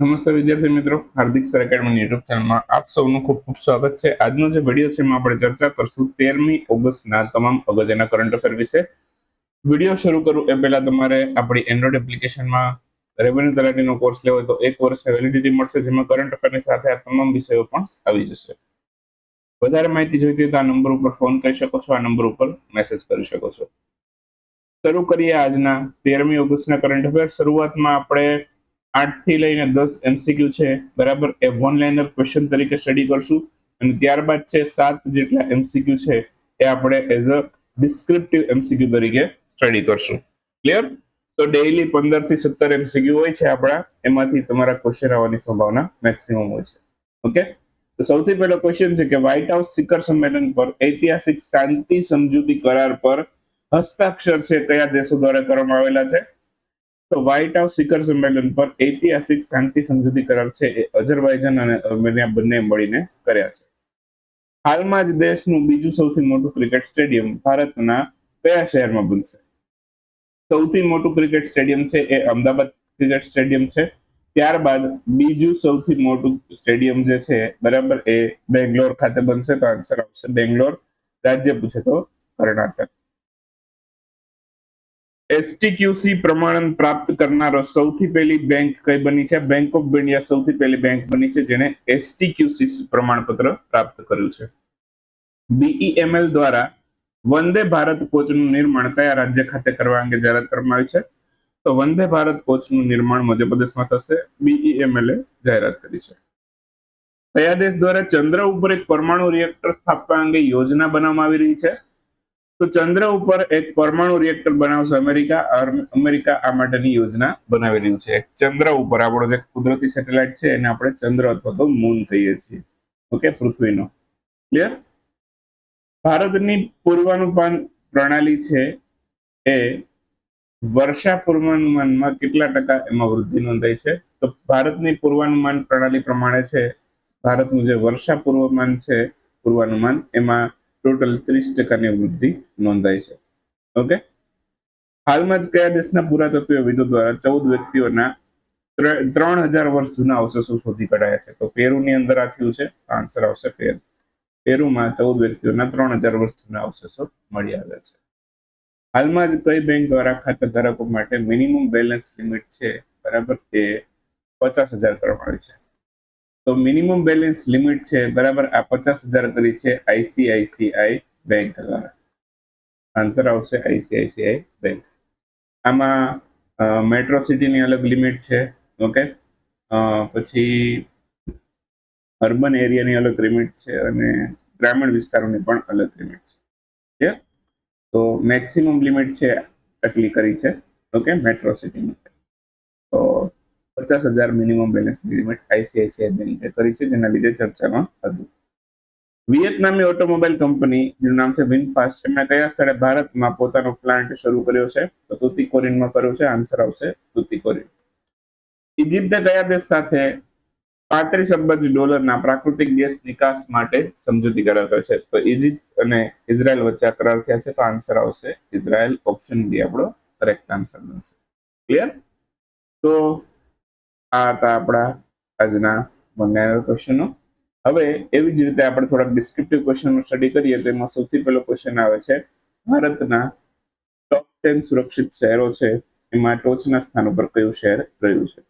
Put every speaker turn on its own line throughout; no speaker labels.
નમસ્તે વિદ્યાર્થી મિત્રો, હાર્દિક સર એકેડમી યુટ્યુબ ચેનલમાં આપ સૌનું ખૂબ ખૂબ સ્વાગત છે. આજનો જે વીડિયો છે એમાં આપણે ચર્ચા કરશું તેરમી ઓગસ્ટના તમામ અગત્યના કરંટ અફેર વિશે. વીડિયો શરૂ કરું એ પહેલા તમારે આપણી એન્ડ્રોઇડ એપ્લિકેશનમાં રેવન્યુ તલાટીનો કોર્સ લેવો હોય તો એક વર્ષની વેલિડિટી મળશે, જેમાં કરંટ અફેરની સાથે આ તમામ વિષયો પણ આવી જશે. વધારે માહિતી જોઈતી તો આ નંબર ઉપર ફોન કરી શકો છો, આ નંબર ઉપર મેસેજ કરી શકો છો. શરૂ કરીએ આજના તેરમી ઓગસ્ટના કરંટ અફેર શરૂઆતમાં આપણે આઠથી લઈને દસ એમસીક્યુ છે, બરાબર? એ વન લાઇનર ક્વેશ્ચન તરીકે સ્ટડી કરશું. અને ત્યારબાદ છે, સાત જેટલા એમસીક્યુ છે, એ આપણે એઝ અ ડિસ્ક્રિપ્ટિવ એમસીક્યુ તરીકે સ્ટડી કરશું. ક્લિયર તો ડેઈલી પંદરથી સત્તર એમસીક્યુ હોય છે આપણા, એમાંથી તમારા ક્વેશ્ચન આવવાની સંભાવના મેક્સિમમ હોય છે. ઓકે તો સૌથી પહેલો ક્વેશ્ચન છે કે વ્હાઇટ હાઉસ શિખર સંમેલન પર ઐતિહાસિક શાંતિ સમજૂતી કરાર પર હસ્તાક્ષર છે કયા દેશો દ્વારા કરવામાં આવેલા છે? તો વ્હાઇટ હાઉસ શિખર સંમેલન પર ઐતિહાસિક શાંતિ સમજૂતી કરાર છે એ અઝરબાઈજાન અને અર્મેનિયા બંને મળીને કર્યા છે. હાલમાં જ દેશનું બીજું સૌથી મોટું ક્રિકેટ સ્ટેડિયમ ભારતના કયા શહેરમાં બનશે? સૌથી મોટું ક્રિકેટ સ્ટેડિયમ છે એ અમદાવાદ ક્રિકેટ સ્ટેડિયમ છે. ત્યારબાદ બીજું સૌથી મોટું સ્ટેડિયમ જે છે બરાબર એ બેંગ્લોર ખાતે બનશે તો આન્સર આવશે બેંગ્લોર. રાજ્ય પૂછે તો કર્ણાટક. એસટીક્યુસી પ્રમાણન પ્રાપ્ત કરનારો સૌથી પહેલી બેંક કઈ બની છે? બેંક ઓફ ઇન્ડિયા સૌથી પહેલી બેંક બની છે જેને એસટીક્યુસી પ્રમાણપત્ર પ્રાપ્ત કર્યું છે. બીઈએમએલ દ્વારા વંદે ભારત કોચનું નિર્માણ કયા રાજ્ય ખાતે કરવા અંગે જાહેરાત કરવામાં આવી છે? તો વંદે ભારત કોચનું નિર્માણ મધ્યપ્રદેશમાં થશે. બીઈએમએલ એ જાહેરાત કરી છે. કયા દેશ દ્વારા ચંદ્ર ઉપર એક પરમાણુ રિએક્ટર સ્થાપવા અંગે યોજના બનાવવામાં આવી રહી છે? તો ચંદ્ર ઉપર એક પરમાણુ રિએક્ટર બનાવશે અમેરિકા. અમેરિકા આ માટેની યોજના બનાવી રહ્યું છે. ચંદ્ર ઉપર આપણો જે કુદરતી સેટેલાઇટ છે, એને આપણે ચંદ્ર અથવા તો મૂન કહીએ છીએ. ઓકે પૃથ્વીનો. ક્લિયર ભારતની પૂર્વાનુમાન પ્રણાલી છે એ વર્ષા પૂર્વાનુમાનમાં કેટલા ટકા એમાં વૃદ્ધિ નોંધાઈ છે? તો ભારતની પૂર્વાનુમાન પ્રણાલી પ્રમાણે છે, ભારતનું જે વર્ષા પૂર્વમાન છે, પૂર્વાનુમાન એમાં ટોટલ ત્રીસ ટકાની વૃદ્ધિ નોંધાઈ છે. ઓકે? હાલમાં જ કયા દેશના પુરાતત્વવિદો દ્વારા ચૌદ વ્યક્તિઓના ત્રણ હજાર વર્ષ જૂના અવશેષો શોધી કઢાયા છે. તો પેરુની અંદર આ થયું છે? આન્સર આવશે પેરુ. પેરુમાં ચૌદ વ્યક્તિઓના ત્રણ હજાર વર્ષ જૂના અવશેષો મળી આવ્યા છે. હાલમાં જ કઈ બેંક દ્વારા ખાતા ધારકો માટે મિનિમમ બેલેન્સ લિમિટ છે? બરાબર? તે પચાસ હજાર કરવામાં આવી છે. તો મિનિમમ બેલેન્સ લિમિટ છે, બરાબર આ પચાસ હજાર કરી છે આઈસીઆઈસીઆઈ બેંક દ્વારા. આન્સર આવશે આઈસીઆઈસીઆઈ બેંક. આમાં મેટ્રો સિટીની અલગ લિમિટ છે ઓકે પછી અર્બન એરિયાની અલગ લિમિટ છે અને ગ્રામીણ વિસ્તારોની પણ અલગ લિમિટ છે. તો મેક્સિમમ લિમિટ છે આટલી કરી છે ઓકે મેટ્રો સિટીની તો પચાસ હજાર મિનિમમ બેલેન્સ લિમિટ આઈસીઆઈસીઆઈ બેન્કે કરી છે, જેના લીધે ચર્ચામાં હતું. વિયેતનામી ઓટોમોબાઈલ કંપની, જેનું નામ છે વિનફાસ્ટ, એમણે કયા સ્થળે ભારતમાં પોતાનો પ્લાન્ટ શરૂ કર્યો છે? તો તુતિકોરિનમાં કર્યો છે, આન્સર આવશે તુતિકોરિન. ઇજિપ્તે કયા દેશ સાથે પાંત્રીસ અબજ ડોલરના પ્રાકૃતિક ગેસ નિકાસ માટે સમજૂતી કરાર કર્યો છે? તો ઇજિપ્ત અને ઇઝરાયલ વચ્ચે કરાર થયા છે, તો આન્સર આવશે ઇઝરાયલ, ઓપ્શન બી આપણો કરેક્ટ આન્સર બનશે. ક્લિયર તો આ હતા આપણા આજના મંગાયેલા ક્વેશ્ચનો હવે એવી જ રીતે આપણે થોડાક ડિસ્ક્રિપ્ટિવ ક્વેશ્ચનનું સ્ટડી કરીએ તો સૌથી પહેલો ક્વેશ્ચન આવે છે, ભારતના ટોપ ટેન સુરક્ષિત શહેરો છે, એમાં ટોચના સ્થાન ઉપર કયું શહેર રહ્યું છે?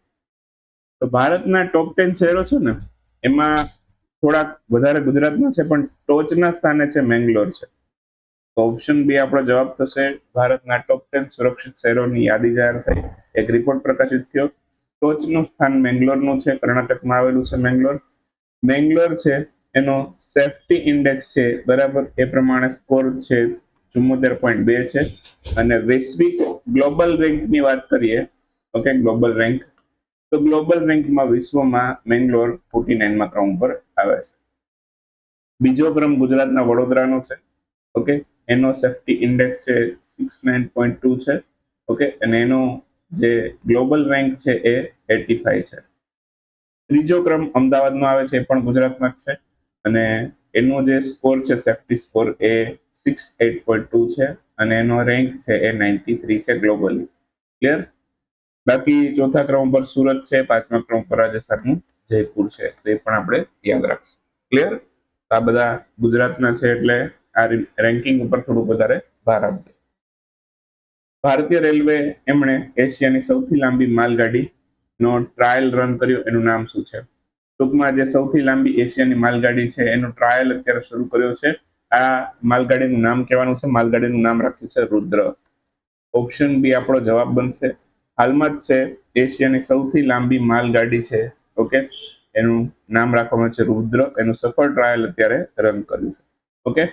તો ભારતના ટોપ ટેન શહેરો છે ને, એમાં થોડાક વધારે ગુજરાતના છે, પણ ટોચના સ્થાને છે મેંગ્લોર છે. તો ઓપ્શન બી આપણો જવાબ થશે, ભારતના ટોપ ટેન સુરક્ષિત શહેરોની યાદી જાહેર થઈ, એક રિપોર્ટ પ્રકાશિત થયો. ટોચનું સ્થાન મેંગ્લોરનું છે, કર્ણાટકમાં આવેલું છે મેંગ્લોર. મેંગ્લોર છે, એનો સેફટી ઇન્ડેક્સ છે, બરાબર? એ પ્રમાણે સ્કોર છે ચુમ્મોતેર પોઈન્ટ બે છે. અને વૈશ્વિક ગ્લોબલ રેન્કની વાત કરીએ ઓકે ગ્લોબલ રેન્ક તો ગ્લોબલ રેન્કમાં વિશ્વમાં મેંગ્લોર ફોર્ટી નાઇનમાં ક્રમ પર આવે છે. બીજો ક્રમ ગુજરાતના વડોદરાનો છે ઓકે એનો સેફ્ટી ઇન્ડેક્સ છે સિક્સ નાઇન પોઈન્ટ ટુ છે ઓકે અને એનો જે ગ્લોબલ રેન્ક છે એ એટી ફાઈવ છે. ત્રીજો ક્રમ અમદાવાદમાં આવે છે, એ પણ ગુજરાતમાં જ છે. અને એનો જે સ્કોર છે, સેફટી સ્કોર એ સિક્સ એટ પોઈન્ટ ટુ છે અને એનો રેન્ક છે, એ નાઇન્ટી થ્રી છે ગ્લોબલી. ક્લિયર? બાકી ચોથા ક્રમ પર સુરત છે, પાંચમા ક્રમ પર રાજસ્થાનનું જયપુર છે, તો એ પણ આપણે યાદ રાખશું. ક્લિયર? આ બધા ગુજરાતના છે એટલે આ રેન્કિંગ ઉપર થોડું વધારે ભાર આપજો ભારતીય રેલવે એમણે એશિયાની સૌથી લાંબી માલગાડી નો ટ્રાયલ રન કર્યો. એનું નામ શું છે? ટૂંકમાં જે સૌથી લાંબી એશિયાની માલગાડી છે, એનો ટ્રાયલ અત્યારે શરૂ કર્યો છે. આ માલગાડીનું નામ કહેવાનું છે. માલગાડીનું નામ રાખ્યું છે રુદ્ર. ઓપ્શન બી આપણો જવાબ બનશે. હાલમાં જ છે એશિયાની સૌથી લાંબી માલગાડી છે. ઓકે એનું નામ રાખવામાં છે રુદ્ર. એનું સફળ ટ્રાયલ અત્યારે રન કર્યું છે. ઓકે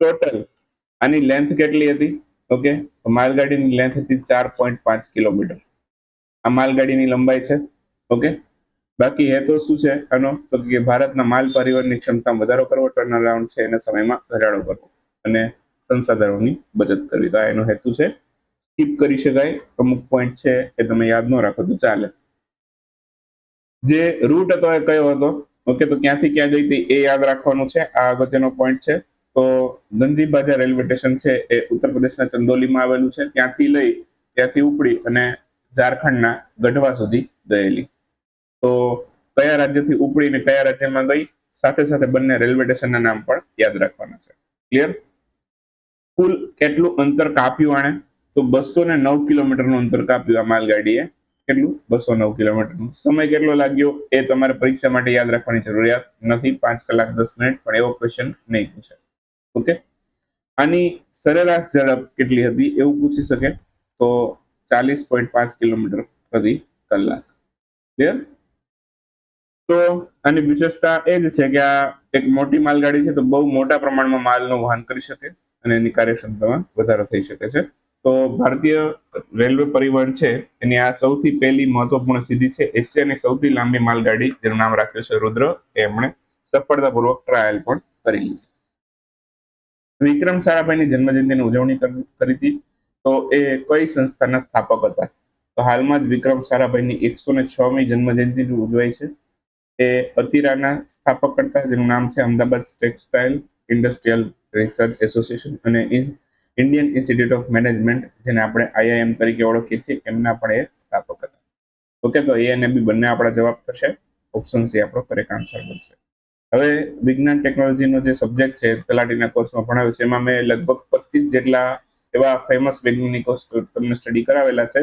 ટોટલ આની લેન્થ કેટલી હતી? ઓકે? તો માલગાડીની લેન્થ હતી ચાર પોઈન્ટ પાંચ કિલોમીટર. આ માલગાડીની લંબાઈ છે, ઓકે? બાકી હેતુ શું છે? આનો તો કે ભારતના માલ પરિવહનની ક્ષમતામાં વધારો કરવો ટર્ન અરાઉન્ડ છે, એના સમયમાં ઘટાડો કરવો અને સંસાધનોની બચત કરવી. તો આ એનો હેતુ છે. સ્કીપ કરી શકાય. અમુક પોઈન્ટ છે એ તમે યાદ ન રાખો તો ચાલે. જે રૂટ હતો એ કયો હતો? ઓકે, તો ક્યાંથી ક્યાં ગઈ હતી એ યાદ રાખવાનું છે. આ અગત્યનો પોઈન્ટ છે. તો ગંજીબાજા રેલવે સ્ટેશન છે એ ઉત્તર પ્રદેશના ચંદોલીમાં આવેલું છે. ત્યાંથી લઈ, ત્યાંથી ઉપડી અને ઝારખંડના ગઢવા સુધી ગયેલી. તો કયા રાજ્યથી ઉપડીને કયા રાજ્યમાં ગઈ? સાથે સાથે બંને રેલવે સ્ટેશનના નામ પણ યાદ રાખવાના છે. ક્લિયર કુલ કેટલું અંતર કાપ્યું આણે? તો બસો ને નવ કિલોમીટરનું અંતર કાપ્યું આ માલગાડીએ. કેટલું? બસો નવ કિલોમીટરનું. સમય કેટલો લાગ્યો એ તમારે પરીક્ષા માટે યાદ રાખવાની જરૂરિયાત નથી. પાંચ કલાક દસ મિનિટ, પણ એવો ક્વેશ્ચન નહીં પૂછે ઓકે? આની સરેરાશ ઝડપ કેટલી હતી એવું પૂછી શકે તો ચાલીસ પોઈન્ટ પાંચ કિલોમીટર પ્રતિ કલાક. ક્લિયર તો આની વિશેષતા એ જ છે કે આ એક મોટી માલગાડી છે તો બહુ મોટા પ્રમાણમાં માલનું વહન કરી શકે અને એની કાર્યક્ષમતામાં વધારો થઈ શકે છે. તો ભારતીય રેલવે પરિવહન છે એની આ સૌથી પહેલી મહત્વપૂર્ણ સિદ્ધિ છે એશિયાની સૌથી લાંબી માલગાડી, જેનું નામ રાખ્યું છે રુદ્ર એમણે સફળતાપૂર્વક ટ્રાયલ પણ કરી લીધી વિક્રમ સારાભાઈની જન્મજયંતિની ઉજવણી કરી હતી. તો એ કઈ સંસ્થાના સ્થાપક હતા? તો હાલમાં જ વિક્રમ સારાભાઈની એકસો ને છ મી જન્મજયંતિ ઉજવાય છે. એ અતિરાના સ્થાપક કરતા, જેનું નામ છે Ahmedabad textile industrial research association અને ઇન્ડિયન ઇન્સ્ટિટ્યૂટ ઓફ મેનેજમેન્ટ, જેને આપણે આઈઆઈએમ તરીકે ઓળખીએ છીએ, એમના પણ એ સ્થાપક હતા. ઓકે, તો એ અને બી બંને આપણા જવાબ થશે. ઓપ્શન સી આપણો કરેક્ટ આન્સર બનશે હવે વિજ્ઞાન ટેકનોલોજીનો જે સબ્જેક્ટ છે, તલાટીના કોર્સમાં ભણાવ્યો છે, એમાં મેં લગભગ પચીસ જેટલા એવા ફેમસ વૈજ્ઞાનિકો તમને સ્ટડી કરાવેલા છે,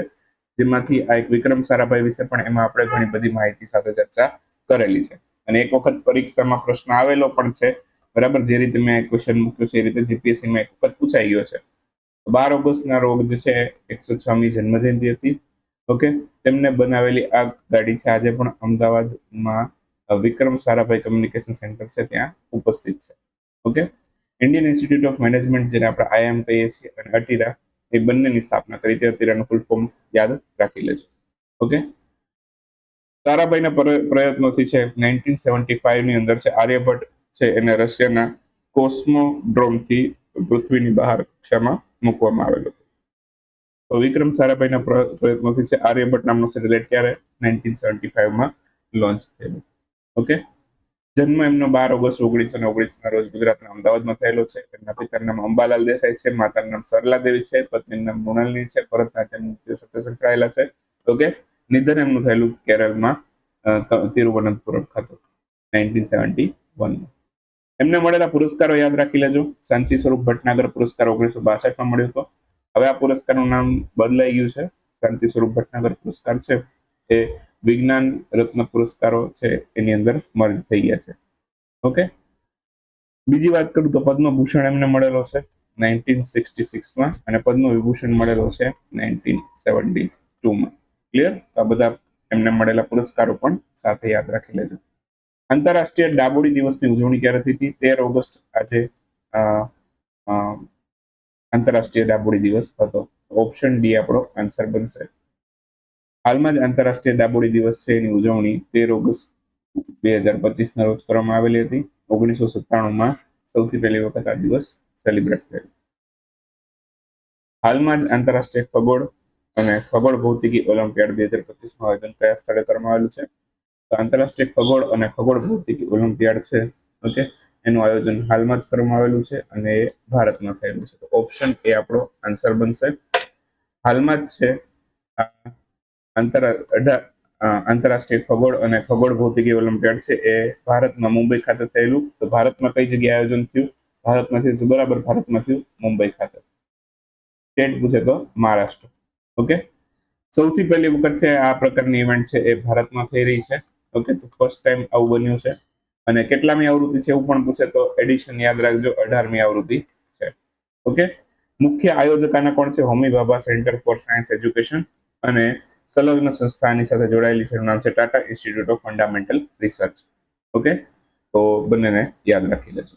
જેમાંથી આ એક વિક્રમ સારાભાઈ વિશે પણ એમાં આપણે ઘણી બધી માહિતી સાથે ચર્ચા કરેલી છે. અને એક વખત પરીક્ષામાં પ્રશ્ન આવેલો પણ છે, બરાબર? જે રીતે મેં ક્વેશ્ચન મૂક્યો છે, એ રીતે જીપીએસસીમાં એક વખત પૂછાઈ ગયો છે. બાર ઓગસ્ટના રોગ જે છે, એકસો છ મી જન્મજયંતિ હતી, ઓકે? તેમને બનાવેલી આ ગાડી છે. આજે પણ અમદાવાદમાં વિક્રમ સારાભાઈ કમ્યુનિકેશન સેન્ટર છે ત્યાં ઉપસ્થિત છે. Okay Indian institute of management જેને આપણે આઈએમ કહીએ છીએ, અને અટીરા એ બંનેની સ્થાપના કરી. તે અટીરાનું ફૂલ ફોર્મ યાદ રાખી લેજો. ઓકે સારાભાઈના પ્રયત્નોથી છે નાઇન્ટીન સેવન્ટી ફાઈવની અંદર છે, આર્યભટ્ટ છે, એને રશિયાના કોસ્મોડ્રોમથી પૃથ્વીની બહાર કક્ષામાં મૂકવામાં આવેલો તો વિક્રમ સારાભાઈના પ્રયત્નોથી છે, આર્યભટ્ટ નામનો સેટેલાઇટ ક્યારે? નાઇન્ટીન સેવન્ટી ફાઈવમાં લોન્ચ થયેલું. ઓકે? જન્મ એમનો બાર ઓગસ્ટ ઓગણીસો ને ઓગણીસના રોજ ગુજરાતના અમદાવાદમાં થયેલો છે. એમના પિતાનું નામ અંબાલાલ દેસાઈ છે, માતાનું નામ સરલા દેવી છે, પત્નીનું નામ મૃણાલની છે ભરતનાટ્યમ સાથે સંકળાયેલા છે. ઓકે? નિધન એમનું થયેલું કેરળમાં તિરુવનંતપુરમ ખાતે, નાઇન્ટીન સેવન્ટી વનમાં એમને મળેલા પુરસ્કારો યાદ રાખી લેજો. શાંતિ સ્વરૂપ ભટનાગર પુરસ્કાર ઓગણીસો બાસઠમાં મળ્યો હતો. હવે આ પુરસ્કારનું નામ બદલાઈ ગયું છે. શાંતિ સ્વરૂપ ભટનાગર પુરસ્કાર છે. એ વિજ્ઞાન રત્ન પુરસ્કારો છે એની અંદર મર્જ થઈ ગયા છે. ઓકે? બીજી વાત કરું તો પદ્મભૂષણ એમને મળેલો છે નાઇન્ટીન સિક્સટી સિક્સમાં અને પદ્મ વિભૂષણ મળેલો છે નાઇન્ટીન સેવન્ટી ટુમાં. ક્લિયર આ બધા એમને મળેલા પુરસ્કારો પણ સાથે યાદ રાખી લેજો. આંતરરાષ્ટ્રીય ડાબોડી દિવસની ઉજવણી ક્યારે થઈ હતી? તેર ઓગસ્ટ આજે આંતરરાષ્ટ્રીય ડાબોડી દિવસ હતો. ઓપ્શન ડી આપણો આન્સર બનશે. હાલમાં જ આંતરરાષ્ટ્રીય ડાબોડી દિવસ એની ઉજવણી તેર ઓગસ્ટ બે હજાર પચીસના રોજ કરવામાં આવેલી હતી. ઓગણીસો સત્તાણુંમાં સૌથી પહેલી વખત આ દિવસ સેલિબ્રેટ થયેલો હાલમાં જ આંતરરાષ્ટ્રીય ખગોળ અને ખગોળ ભૌતિકી ઓલિમ્પિયાડ બે હજાર પચીસનું આયોજન કયા સ્થળે કરવામાં આવેલું છે? તો આંતરરાષ્ટ્રીય ખગોળ અને ખગોળ ભૌતિકી ઓલિમ્પિયાડ છે, ઓકે? એનું આયોજન હાલમાં જ કરવામાં આવેલું છે અને એ ભારતમાં થયેલું છે. તો ઓપ્શન એ આપણો આન્સર બનશે. હાલમાં જ છે આંતર આંતરરાષ્ટ્રીય ખગોળ અને ખગોળ ભૌતિકી ઓલિમ્પિયાડ છે, એ ભારતમાં મુંબઈ ખાતે થયેલું. તો ભારતમાં કઈ જગ્યાએ આયોજન થયું? ભારતમાં થયું તો બરાબર ભારતમાં થયું મુંબઈ ખાતે. સ્ટેટ પૂછે તો મહારાષ્ટ્ર. ઓકે સૌથી પહેલી વખત છે, આ પ્રકારની ઇવેન્ટ છે, એ ભારતમાં થઈ રહી છે. ઓકે તો ફર્સ્ટ ટાઈમ આવું બન્યું છે. અને કેટલામી આવૃત્તિ છે, એવું પણ પૂછે તો એડિશન યાદ રાખજો, અઢારમી આવૃત્તિ છે. ઓકે મુખ્ય આયોજક આના કોણ છે? Homi Bhabha centre for science education અને સંલગ્ન સંસ્થાની સાથે જોડાયેલી છે. એનું નામ છે Tata institute of fundamental research. Okay? તો બંનેને યાદ રાખી લેજો.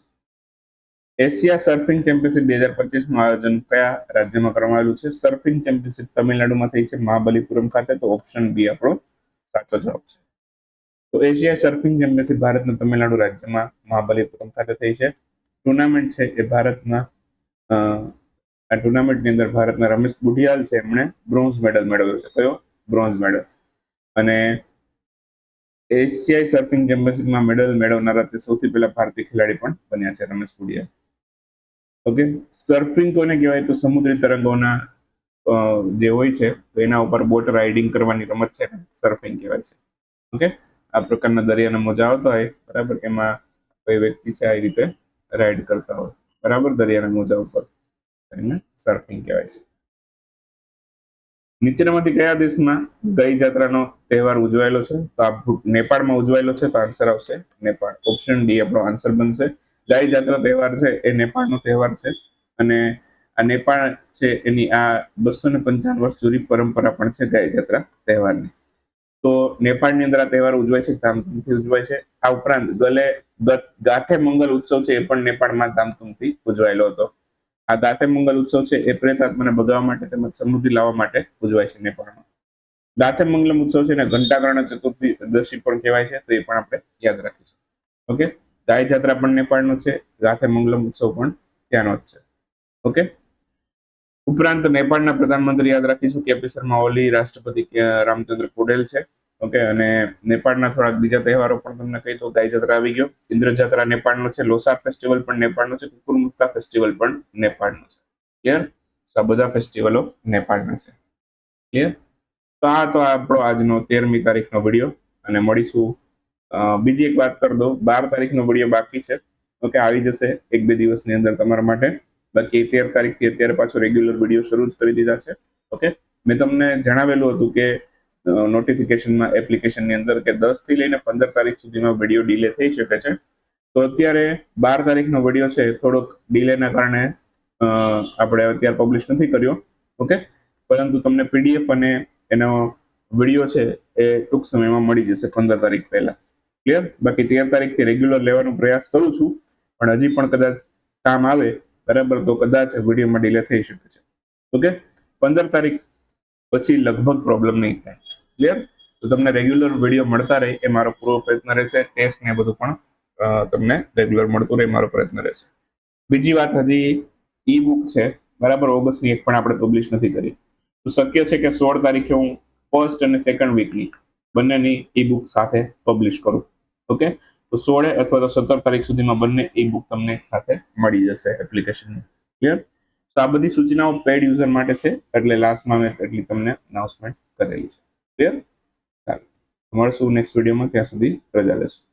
એશિયા સર્ફિંગ ચેમ્પિયનશિપ બે હજાર પચીસનું આયોજન કયા રાજ્યમાં કરવામાં આવેલું છે? સર્ફિંગ ચેમ્પિયનશિપ તમિલનાડુમાં થઈ છે. મહાબલીપુરમ ખાતે. તો ઓપ્શન બી આપણો સાચો જવાબ છે. તો એશિયા સર્ફિંગ ચેમ્પિયનશિપ ભારતના તમિલનાડુ રાજ્યમાં મહાબલીપુરમ ખાતે થઈ છે. ટુર્નામેન્ટ છે એ ભારતના આ ટુર્નામેન્ટની અંદર ભારતના રમેશ બુઢિયાલ છે. એમણે બ્રોન્ઝ મેડલ મેળવ્યો છે. કયો? Bronze medal. અને એશિયાઈ સર્ફિંગ ચેમ્પિયનશિપમાં મેડલ મેળવનારા તે સૌથી પહેલા ભારતીય ખેલાડી પણ બન્યા છે રમેશ પુડિયા. ઓકે સર્ફિંગ કોને કહેવાય? તો સમુદ્રી તરંગોના જે હોય છે, તો એના ઉપર બોટ રાઇડિંગ કરવાની રમત છે સર્ફિંગ કહેવાય છે. ઓકે આ પ્રકારના દરિયાના મોજા આવતા હોય, બરાબર? એમાં કોઈ વ્યક્તિ છે, આ રીતે રાઇડ કરતા હોય. બરાબર? દરિયાના મોજા ઉપર. એને સર્ફિંગ કહેવાય છે. નીચેનામાંથી કયા દેશમાં ગઈ જાત્રાનો તહેવાર ઉજવાયેલો છે? તો આ નેપાળમાં ઉજવાયેલો છે, તો આન્સર આવશે નેપાળ. ઓપ્શન ડી આપણો આન્સર બનશે. ગાય જાત્રા તહેવાર છે, એ નેપાળનો તહેવાર છે. અને આ નેપાળ છે, એની આ બસો ને પંચાવન વર્ષ જૂની પરંપરા પણ છે ગાય જાત્રા તહેવારની. તો નેપાળની અંદર આ તહેવાર ઉજવાય છે, ધામધૂમથી ઉજવાય છે. આ ઉપરાંત ગલે ગાથે મંગલ ઉત્સવ છે, એ પણ નેપાળમાં ધામધૂમથી ઉજવાયેલો હતો. આ દાતે મંગલ ઉત્સવ છે એ પ્રેત ભગાવવા માટે તેમજ સમૃદ્ધિ લાવવા માટે ઉજવાય છે નેપાળમાં. દાતે મંગલમ ઉત્સવ છે ને ઘંટાકર્ણ ચતુર્દશી પણ કહેવાય છે, તો એ પણ આપણે યાદ રાખીશું. ઓકે? ગાય જાત્રા પણ નેપાળનો છે, ગાથે મંગલમ ઉત્સવ પણ ત્યાંનો જ છે. ઓકે? ઉપરાંત નેપાળના પ્રધાનમંત્રી યાદ રાખીશું કેપી શર્મા ઓલી રાષ્ટ્રપતિ રામચંદ્ર કોડેલ છે. ઓકે, અને નેપાળના થોડાક બીજા તહેવારો પણ તમને કહી દઉં. ગાય જાત્રા આવી ગયો. ઇન્દ્ર જાત્રા નેપાળનો છે. લોસાર ફેસ્ટિવલ પણ નેપાળનો છે. કુકુરમુક્તા ફેસ્ટિવલ પણ નેપાળનો છે. ક્લિયર આ બધા ફેસ્ટિવલો નેપાળના છે. ક્લિયર તો આ તો આપણો આજનો તેરમી તારીખનો વીડિયો, અને મળીશું. બીજી એક વાત કરી દઉં. બાર તારીખનો વીડિયો બાકી છે. ઓકે, આવી જશે એક બે દિવસની અંદર તમારા માટે. બાકી તેર તારીખથી અત્યારે પાછો રેગ્યુલર વીડિયો શરૂ જ કરી દીધા છે. ઓકે? મેં તમને જણાવેલું હતું કે નોટિફિકેશનમાં એપ્લિકેશનની અંદર કે દસથી લઈને પંદર તારીખ સુધીમાં વીડિયો ડીલે થઈ શકે છે. તો અત્યારે બાર તારીખનો વીડિયો છે, થોડોક ડીલેના કારણે આપણે અત્યારે પબ્લિશ નથી કર્યો. ઓકે પરંતુ તમને પીડીએફ અને એનો વીડિયો છે, એ ટૂંક સમયમાં મળી જશે પંદર તારીખ પહેલા. ક્લિયર બાકી તેર તારીખથી રેગ્યુલર લેવાનો પ્રયાસ કરું છું, પણ હજી પણ કદાચ કામ આવે, બરાબર તો કદાચ વિડીયોમાં ડીલે થઈ શકે છે. ઓકે પંદર તારીખ પછી લગભગ પ્રોબ્લેમ નહીં થાય. ક્લિયર તો તમને રેગ્યુલર વીડિયો મળતા રહે એ મારો પૂરો પ્રયત્ન રહેશે. ટેસ્ટ ને બધું પણ તમને રેગ્યુલર મળતું રહે મારો પ્રયત્ન રહેશે. બીજી વાત હજી ઈ બુક છે. બરાબર? ઓગસ્ટની એક પણ આપણે પબ્લિશ નથી કરી. તો શક્ય છે કે સોળ તારીખે હું ફર્સ્ટ અને સેકન્ડ વીકની બંનેની ઈ બુક સાથે પબ્લિશ કરું. ઓકે તો સોળે અથવા તો સત્તર તારીખ સુધીમાં બંને ઈ બુક તમને સાથે મળી જશે એપ્લિકેશનની ક્લિયર તો આ બધી સૂચનાઓ પેડ યુઝર માટે છે. એટલે લાસ્ટમાં મેં એટલી તમને અનાઉન્સમેન્ટ કરેલી છે. ક્લિયર ચાલો. મળશું નેક્સ્ટ વિડીયોમાં ત્યાં સુધી રજા લેશું.